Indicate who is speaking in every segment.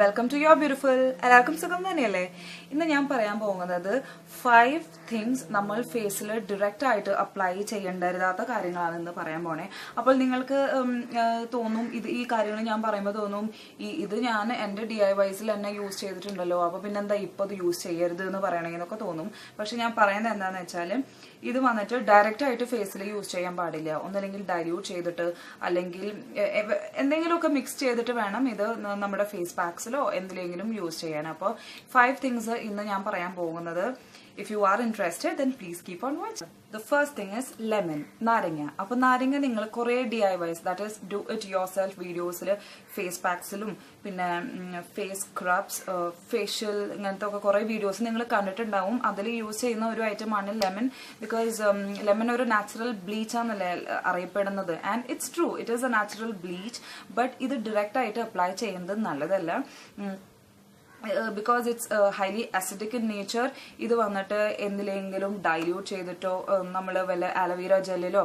Speaker 1: Welcome to your beautiful എല്ലാവർക്കും സുഖം തന്നെയല്ലേ? ഇന്ന് ഞാൻ പറയാൻ പോകുന്നത് ഫൈവ് തിങ്സ് നമ്മൾ ഫേസിൽ ഡയറക്റ്റ് ആയിട്ട് അപ്ലൈ ചെയ്യേണ്ടരുതാത്ത കാര്യങ്ങളാണ് ഇന്ന് പറയാൻ പോണേ. അപ്പോൾ നിങ്ങൾക്ക് തോന്നും ഇത് ഈ കാര്യങ്ങൾ ഞാൻ പറയുമ്പോൾ തോന്നും ഈ ഇത് ഞാൻ എന്റെ ഡി ഐ വൈസിൽ തന്നെ യൂസ് ചെയ്തിട്ടുണ്ടല്ലോ. അപ്പോൾ പിന്നെന്താ ഇപ്പോൾ അത് യൂസ് ചെയ്യരുത് എന്ന് പറയണമെന്നൊക്കെ തോന്നും. പക്ഷെ ഞാൻ പറയുന്നത് എന്താണെന്ന് വെച്ചാൽ ഇത് വന്നിട്ട് ഡയറക്റ്റ് ആയിട്ട് ഫേസിൽ യൂസ് ചെയ്യാൻ പാടില്ല. ഒന്നല്ലെങ്കിൽ ഡൈല്യൂട്ട് ചെയ്തിട്ട് അല്ലെങ്കിൽ എന്തെങ്കിലുമൊക്കെ മിക്സ് ചെയ്തിട്ട് വേണം ഇത് നമ്മുടെ ഫേസ് പാക്സിലോ എന്തിലെങ്കിലും യൂസ് ചെയ്യാൻ. അപ്പോൾ ഫൈവ് തിങ്സ് ഇന്ന് ഞാൻ പറയാൻ പോകുന്നത് if you are interested then please keep on watch the first thing is lemon നാരങ്ങ. അപ്പൊ നാരങ്ങ നിങ്ങൾ കുറെ D I Y's that is do it yourself വീഡിയോസിൽ ഫേസ് പാക്സിലും പിന്നെ ഫേസ് സ്ക്രബ്സ് ഫേഷ്യൽ ഇങ്ങനത്തെ ഒക്കെ കുറെ വീഡിയോസ് നിങ്ങൾ കണ്ടിട്ടുണ്ടാവും. അതിൽ യൂസ് ചെയ്യുന്ന ഒരു ഐറ്റമാണ് ലെമൺ ബിക്കോസ് ലെമൺ ഒരു നാച്ചുറൽ ബ്ലീച്ച് ആണല്ലേ അറിയപ്പെടുന്നത്. And it's true it is a natural bleach but ഇത് ഡയറക്റ്റ് ആയിട്ട് അപ്ലൈ ചെയ്യുന്നത് നല്ലതല്ല. Because it's highly acidic in nature ഇത് വന്നിട്ട് എന്തിലെങ്കിലും ഡൈല്യൂട്ട് ചെയ്തിട്ടോ നമ്മൾ വല്ല അലവീര ജെല്ലിലോ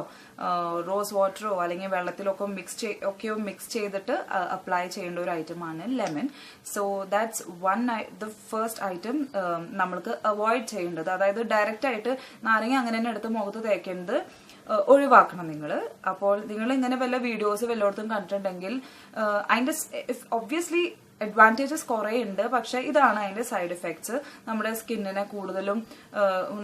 Speaker 1: റോസ് വാട്ടറോ അല്ലെങ്കിൽ വെള്ളത്തിലൊക്കെ മിക്സ് ഒക്കെയോ മിക്സ് ചെയ്തിട്ട് അപ്ലൈ ചെയ്യേണ്ട ഒരു ഐറ്റമാണ് lemon so that's one the first item നമ്മൾക്ക് അവോയ്ഡ് ചെയ്യേണ്ടത്. അതായത് ഡയറക്റ്റ് ആയിട്ട് നാരങ്ങ അങ്ങനെ തന്നെ എടുത്ത് മുഖത്ത് തേക്കേണ്ടത് ഏഹ് ഒഴിവാക്കണം നിങ്ങൾ അപ്പോൾ നിങ്ങൾ ഇങ്ങനെ വല്ല വീഡിയോസ് വല്ലയിടത്തും കണ്ടിട്ടുണ്ടെങ്കിൽ ഏഹ് അതിന്റെ ഒബ്വിയസ്ലി അഡ്വാന്റേജസ് കുറേ ഉണ്ട് പക്ഷെ ഇതാണ് അതിന്റെ സൈഡ് എഫക്ട്സ് നമ്മുടെ സ്കിന്നിനെ കൂടുതലും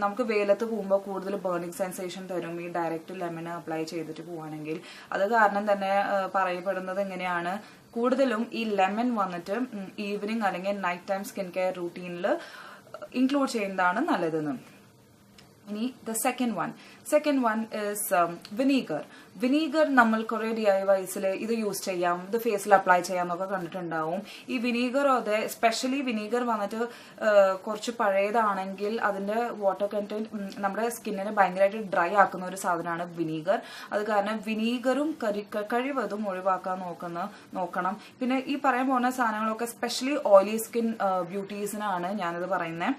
Speaker 1: നമുക്ക് വെയിലത്ത് പോകുമ്പോൾ കൂടുതൽ ബേണിംഗ് സെൻസേഷൻ തരും. ഈ ഡയറക്റ്റ് ലെമൺ അപ്ലൈ ചെയ്തിട്ട് പോവുകയാണെങ്കിൽ അത് കാരണം തന്നെ പറയപ്പെടുന്നത് എങ്ങനെയാണ്? കൂടുതലും ഈ ലെമൺ വന്നിട്ട് ഈവനിങ് അല്ലെങ്കിൽ നൈറ്റ് ടൈം സ്കിൻ കെയർ റൂട്ടീനിൽ ഇൻക്ലൂഡ് ചെയ്യുന്നതാണ് നല്ലതെന്ന്. ഇനി the second one second one is vinegar vinegar നമ്മൾ കുറെ ഡി ഐ വൈസിൽ ഇത് യൂസ് ചെയ്യാം ഇത് ഫേസിൽ അപ്ലൈ ചെയ്യാമെന്നൊക്കെ കണ്ടിട്ടുണ്ടാവും. ഈ വിനീഗർ അതെ സ്പെഷ്യലി വിനീഗർ വന്നിട്ട് കുറച്ച് പഴയതാണെങ്കിൽ അതിന്റെ വാട്ടർ കണ്ടന്റ് നമ്മുടെ സ്കിന്നിനെ ഭയങ്കരമായിട്ട് ഡ്രൈ ആക്കുന്ന ഒരു സാധനമാണ് വിനീഗർ അത് കാരണം വിനീഗറും കരി കഴിവതും ഒഴിവാക്കാൻ നോക്കുന്ന നോക്കണം. പിന്നെ ഈ പറയാൻ പോകുന്ന സാധനങ്ങളൊക്കെ സ്പെഷ്യലി ഓയിലി സ്കിൻ ബ്യൂട്ടീസിനാണ് ഞാനിത് പറയുന്നത്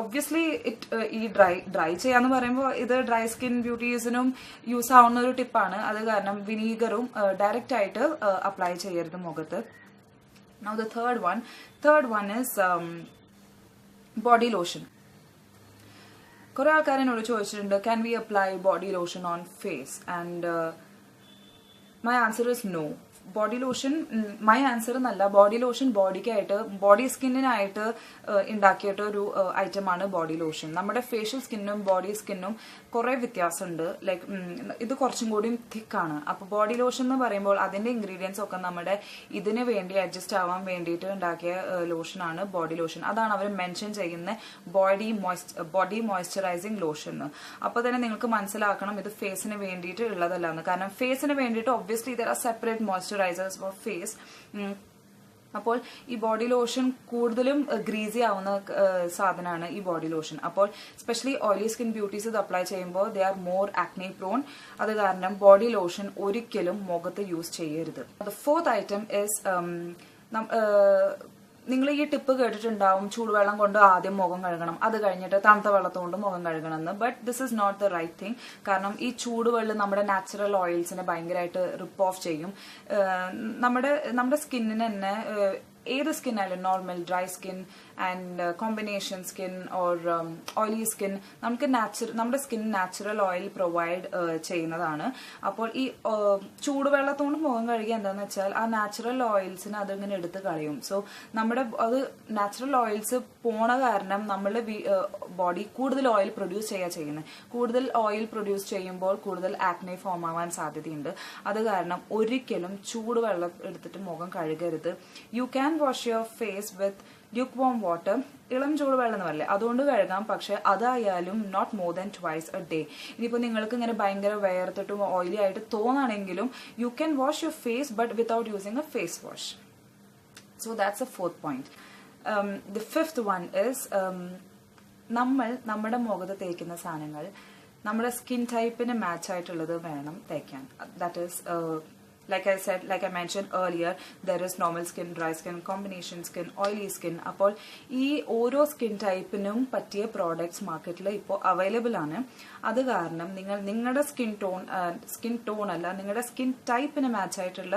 Speaker 1: ഒബ്വിയസ്ലി ഇറ്റ് ഈ ഡ്രൈ ഡ്രൈ ചെയ്യാന്ന് പറയുമ്പോൾ ഇത് ഡ്രൈ സ്കിൻ ബ്യൂട്ടീസിനും യൂസ് ആവുന്ന ഒരു ടിപ്പാണ്. അത് കാരണം വിനീഗറും ഡയറക്റ്റ് ആയിട്ട് അപ്ലൈ ചെയ്യരുത് മുഖത്ത്. Now the third one third one is body lotion കുറെ ആൾക്കാർ എന്നോട് ചോദിച്ചിട്ടുണ്ട് can we apply body lotion on face and my answer is no body lotion my answer എന്നല്ല ബോഡി ലോഷൻ ബോഡിക്കായിട്ട് ബോഡി സ്കിന്നിനായിട്ട് ഉണ്ടാക്കിയിട്ട് ഒരു ഐറ്റമാണ് ബോഡി ലോഷൻ നമ്മുടെ ഫേഷ്യൽ സ്കിന്നും ബോഡി സ്കിന്നും കുറെ വ്യത്യാസമുണ്ട് ലൈക്ക് ഇത് കുറച്ചും കൂടി തിക്കാണ് അപ്പോൾ ബോഡി ലോഷൻ എന്ന് പറയുമ്പോൾ അതിന്റെ ഇൻഗ്രീഡിയൻസ് ഒക്കെ നമ്മുടെ ഇതിന് വേണ്ടി അഡ്ജസ്റ്റ് ആവാൻ വേണ്ടിയിട്ട് ഉണ്ടാക്കിയ ലോഷനാണ് ബോഡി ലോഷൻ അതാണ് അവർ മെൻഷൻ ചെയ്യുന്ന ബോഡി ബോഡി മോയ്സ്ചറൈസിങ് ലോഷൻ അപ്പോൾ തന്നെ നിങ്ങൾക്ക് മനസ്സിലാക്കണം ഇത് ഫേസിന് വേണ്ടിയിട്ട് ഉള്ളതല്ലാന്ന്. കാരണം ഫേസിന് വേണ്ടിയിട്ട് ഒബ്വിയസ്ലി ഇതര separate separate moisturisers for face അപ്പോൾ ഈ ബോഡി ലോഷൻ കൂടുതലും ഗ്രീസി ആവുന്ന സാധനമാണ് ഈ ബോഡി ലോഷൻ അപ്പോൾ സ്പെഷ്യലി ഓയിലി സ്കിൻ ബ്യൂട്ടീസ് ഇത് അപ്ലൈ ചെയ്യുമ്പോൾ they are more acne prone അത് കാരണം ബോഡി ലോഷൻ ഒരിക്കലും മുഖത്ത് യൂസ് ചെയ്യരുത്. ഫോർത്ത് ഐറ്റം ഇസ് നിങ്ങൾ ഈ ടിപ്പ് കേട്ടിട്ടുണ്ടാവും ചൂടുവെള്ളം കൊണ്ട് ആദ്യം മുഖം കഴുകണം. അത് കഴിഞ്ഞിട്ട് തണുത്ത വെള്ളത്തുകൊണ്ട് മുഖം കഴുകണം എന്ന് but this is not the right thing കാരണം ഈ ചൂടുവെള്ളം നമ്മുടെ നാച്ചുറൽ ഓയിൽസിനെ ഭയങ്കരമായിട്ട് റിപ്പ് ഓഫ് ചെയ്യും. നമ്മുടെ നമ്മുടെ സ്കിന്നിന് തന്നെ ഏത് സ്കിൻ ആയാലും normal dry skin and combination skin or oily skin നമുക്ക് നാച്ചുറൽ നമ്മുടെ സ്കിൻ നാച്ചുറൽ ഓയിൽ പ്രൊവൈഡ് ചെയ്യുന്നതാണ്. അപ്പോൾ ഈ ഏഹ്, ചൂടുവെള്ളത്തോണ്ട് മുഖം കഴുകിയ എന്താന്ന് വെച്ചാൽ ആ നാച്ചുറൽ ഓയിൽസിന് അതിങ്ങനെ എടുത്ത് കളയും. സോ നമ്മുടെ അത് നാച്ചുറൽ ഓയിൽസ് പോണ കാരണം നമ്മളുടെ ബോഡി കൂടുതൽ ഓയിൽ പ്രൊഡ്യൂസ് ചെയ്യുക ചെയ്യുന്നത് കൂടുതൽ ഓയിൽ പ്രൊഡ്യൂസ് ചെയ്യുമ്പോൾ കൂടുതൽ ആക്നെ ഫോം ആവാൻ സാധ്യതയുണ്ട്. അത് കാരണം ഒരിക്കലും ചൂടുവെള്ളം എടുത്തിട്ട് മുഖം കഴുകരുത്. You can wash your face with lukewarm water ഇളം ചൂടുവെള്ളം എന്ന് പറയില്ലേ? അതുകൊണ്ട് കഴുകാം. പക്ഷെ അതായാലും not more than twice a day ഇനിയിപ്പോൾ നിങ്ങൾക്ക് ഇങ്ങനെ ഭയങ്കര വേർത്തിട്ടും ഓയിലി ആയിട്ട് തോന്നുകയാണെങ്കിലും you can wash your face but without using a face wash so that's a fourth point the fifth one is നമ്മൾ നമ്മുടെ മുഖത്ത് തേക്കുന്ന സാധനങ്ങൾ നമ്മുടെ സ്കിൻ ടൈപ്പിന് മാച്ച് ആയിട്ടുള്ളത് വേണം തേക്കാൻ. That is like I said, like I mentioned earlier, there is normal skin, dry skin, combination skin, oily skin. അപ്പോൾ ഈ ഓരോ സ്കിൻ ടൈപ്പിനും പറ്റിയ പ്രോഡക്ട്സ് മാർക്കറ്റിൽ ഇപ്പോൾ അവൈലബിൾ ആണ്. അത് കാരണം നിങ്ങൾ നിങ്ങളുടെ സ്കിൻ ടോൺ സ്കിൻ ടോൺ അല്ല നിങ്ങളുടെ സ്കിൻ ടൈപ്പിന് മാച്ച് ആയിട്ടുള്ള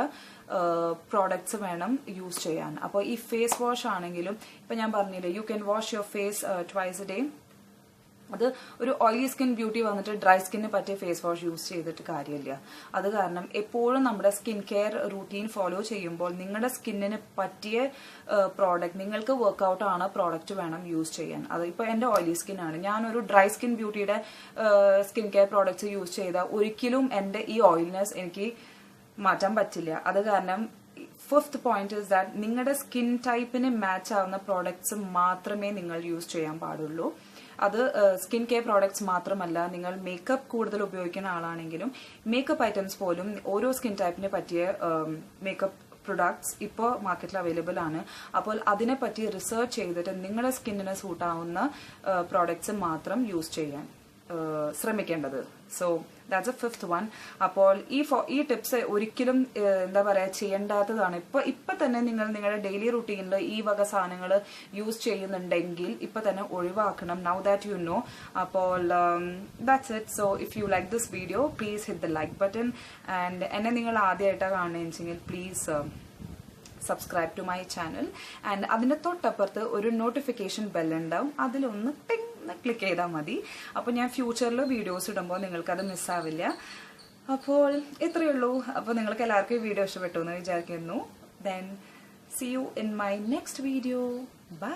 Speaker 1: പ്രോഡക്ട്സ് വേണം യൂസ് ചെയ്യാൻ. അപ്പോൾ ഈ ഫേസ് വാഷ് ആണെങ്കിലും ഇപ്പം ഞാൻ പറഞ്ഞില്ലേ you can wash your face twice a day അത് ഒരു ഓയിലി സ്കിൻ ബ്യൂട്ടി വന്നിട്ട് ഡ്രൈ സ്കിന്നിന് പറ്റിയ ഫേസ് വാഷ് യൂസ് ചെയ്തിട്ട് കാര്യമില്ല. അത് കാരണം എപ്പോഴും നമ്മുടെ സ്കിൻ കെയർ റൂട്ടീൻ ഫോളോ ചെയ്യുമ്പോൾ നിങ്ങളുടെ സ്കിന്നിന് പറ്റിയ പ്രോഡക്റ്റ് നിങ്ങൾക്ക് വർക്ക്ഔട്ട് ആണ് പ്രോഡക്റ്റ് വേണം യൂസ് ചെയ്യാൻ. അത് ഇപ്പോൾ എന്റെ ഓയിലി സ്കിൻ ആണ്. ഞാനൊരു ഡ്രൈ സ്കിൻ ബ്യൂട്ടിയുടെ സ്കിൻ കെയർ പ്രോഡക്റ്റ്സ് യൂസ് ചെയ്താൽ ഒരിക്കലും എന്റെ ഈ ഓയിൽനെസ് എനിക്ക് മാറ്റാൻ പറ്റില്ല. അത് കാരണം ഫിഫ്ത് പോയിന്റ് ഇസ് ദാറ്റ് നിങ്ങളുടെ സ്കിൻ ടൈപ്പിന് മാച്ച് ആവുന്ന പ്രോഡക്ട്സ് മാത്രമേ നിങ്ങൾ യൂസ് ചെയ്യാൻ പാടുള്ളൂ. അത് സ്കിൻ കെയർ പ്രോഡക്ട്സ് മാത്രമല്ല നിങ്ങൾ മേക്കപ്പ് കൂടുതൽ ഉപയോഗിക്കുന്ന ആളാണെങ്കിലും മേക്കപ്പ് ഐറ്റംസ് പോലും ഓരോ സ്കിൻ ടൈപ്പിനെ പറ്റിയ മേക്കപ്പ് പ്രൊഡക്ട്സ് ഇപ്പോൾ മാർക്കറ്റിൽ അവൈലബിൾ ആണ്. അപ്പോൾ അതിനെപ്പറ്റി റിസർച്ച് ചെയ്തിട്ട് നിങ്ങളുടെ സ്കിന്നിന് സൂട്ടാവുന്ന പ്രോഡക്ട്സ് മാത്രം യൂസ് ചെയ്യാൻ. ശ്രമിക്കേണ്ടത്. So that's a fifth one അപ്പോൾ ഈ ഈ ടിപ്സ് ഒരിക്കലും എന്താ പറയുക ചെയ്യേണ്ടാത്തതാണ്. ഇപ്പൊ ഇപ്പൊ തന്നെ നിങ്ങൾ നിങ്ങളുടെ ഡെയിലി റുട്ടീനിൽ ഈ വക സാധനങ്ങൾ യൂസ് ചെയ്യുന്നുണ്ടെങ്കിൽ ഇപ്പൊ തന്നെ ഒഴിവാക്കണം. നൗ ദാറ്റ് യു നോ അപ്പോൾ that's it so if you like this video please hit the like button and എന്നെ നിങ്ങൾ ആദ്യമായിട്ടാണ് കാണുന്നതെന്ന് വെച്ചെങ്കിൽ please subscribe to my channel and അതിന്റെ തൊട്ടപ്പുറത്ത് ഒരു നോട്ടിഫിക്കേഷൻ ബെൽ ഉണ്ടാവും. അതിലൊന്ന് ടിങ് ക്ലിക്ക് ചെയ്താൽ മതി. അപ്പോൾ ഞാൻ ഫ്യൂച്ചറിൽ വീഡിയോസ് ഇടുമ്പോൾ നിങ്ങൾക്കത് മിസ്സാവില്ല അപ്പോൾ ഇത്രയേ ഉള്ളൂ. അപ്പോൾ നിങ്ങൾക്ക് എല്ലാവർക്കും വീഡിയോ ഇഷ്ടപ്പെട്ടു എന്ന് വിചാരിക്കുന്നു. Then see you in my next video bye